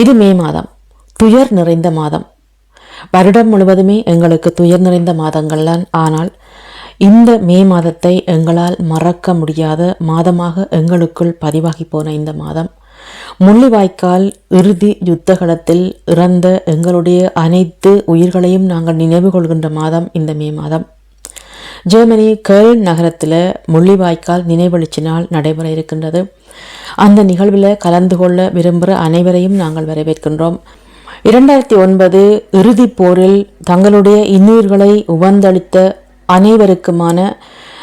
இது மே மாதம். துயர் நிறைந்த மாதம். வருடம் முழுவதுமே எங்களுக்கு துயர் நிறைந்த மாதங்கள்தான். ஆனால் இந்த மே மாதத்தை எங்களால் மறக்க முடியாத மாதமாக எங்களுக்குள் பதிவாகி போன இந்த மாதம் முள்ளிவாய்க்கால் இறுதி யுத்தகலத்தில் இறந்த எங்களுடைய அனைத்து உயிர்களையும் நாங்கள் நினைவு கொள்கின்ற மாதம் இந்த மே மாதம். ஜெர்மனி கேர்ல் நகரத்தில் முள்ளிவாய்க்கால் நினைவெழுச்சி நாள் நடைபெற இருக்கின்றது. அந்த நிகழ்வில் கலந்து கொள்ள விரும்புகிற அனைவரையும் நாங்கள் வரவேற்கின்றோம். இரண்டாயிரத்தி ஒன்பது இறுதிப் போரில் தங்களுடைய இன்னுயிர்களை உவந்தளித்த அனைவருக்குமான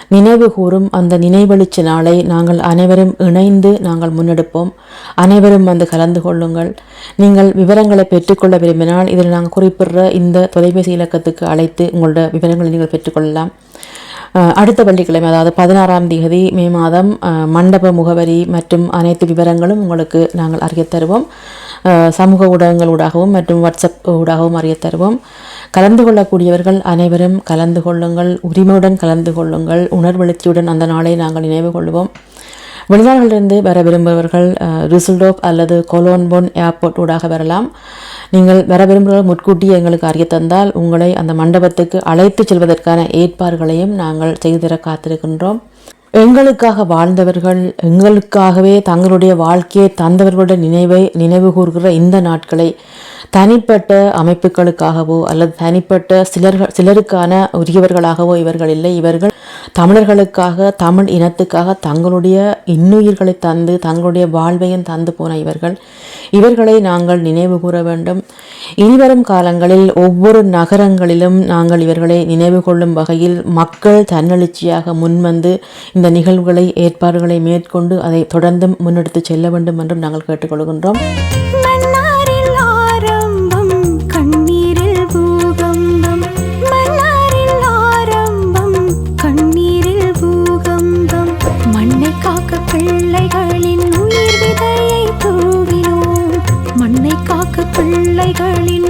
நினைவு கூறும் அந்த நினைவெழுச்சி நாளை நாங்கள் அனைவரும் இணைந்து நாங்கள் முன்னெடுப்போம். அனைவரும் வந்து கலந்து கொள்ளுங்கள். நீங்கள் விவரங்களை பெற்றுக்கொள்ள விரும்பினால் இதில் நாங்கள் குறிப்பிடுற இந்த தொலைபேசி இலக்கத்துக்கு அழைத்து உங்களோட விவரங்களை நீங்கள் பெற்றுக்கொள்ளலாம் அடுத்த வெள்ளிக்கிழமை அதாவது பதினாறாம் தேதி மே மாதம் மண்டப முகவரி மற்றும் அனைத்து விவரங்களும் உங்களுக்கு நாங்கள் அறியத்தருவோம் சமூக ஊடகங்கள் ஊடாகவும் மற்றும் வாட்ஸ்அப் ஊடாகவும் அறியத்தருவோம் கலந்து கொள்ளக்கூடியவர்கள் அனைவரும் கலந்து கொள்ளுங்கள் உரிமையுடன் கலந்து கொள்ளுங்கள் உணர்வெழுச்சியுடன் அந்த நாளை நாங்கள் நினைவு கொள்வோம். வெளிநாடுகளிலிருந்து வர விரும்புபவர்கள் ரிசல்டோப் அல்லது கொலோன்போன் ஏர்போர்ட் ஊடாக வரலாம். நீங்கள் வர விரும்புகிறவர்கள் முன்கூட்டி எங்களுக்கு அறிய தந்தால் உங்களை அந்த மண்டபத்துக்கு அழைத்து செல்வதற்கான ஏற்பாடுகளையும் நாங்கள் செய்து தர காத்திருக்கின்றோம். எங்களுக்காக வாழ்ந்தவர்கள் எங்களுக்காகவே தங்களுடைய வாழ்க்கையை தந்தவர்களுடைய நினைவை நினைவு கூறுகிற இந்த நாட்களை தனிப்பட்ட அமைப்புகளுக்காகவோ அல்லது தனிப்பட்ட சிலர்கள் சிலருக்கான உரியவர்களாகவோ இவர்கள் இல்லை. இவர்கள் தமிழர்களுக்காக தமிழ் இனத்துக்காக தங்களுடைய இன்னுயிர்களை தந்து தங்களுடைய வாழ்வையும் தந்து போன இவர்கள். இவர்களை நாங்கள் நினைவு கூற வேண்டும். இனிவரும் காலங்களில் ஒவ்வொரு நகரங்களிலும் நாங்கள் இவர்களை நினைவு கொள்ளும் வகையில் மக்கள் தன்னெழுச்சியாக முன்வந்து இந்த நிகழ்வுகளை ஏற்பாடுகளை மேற்கொண்டு அதை தொடர்ந்தும் முன்னெடுத்து செல்ல வேண்டும் என்றும் நாங்கள் கேட்டுக்கொள்கின்றோம். பிள்ளைகளின்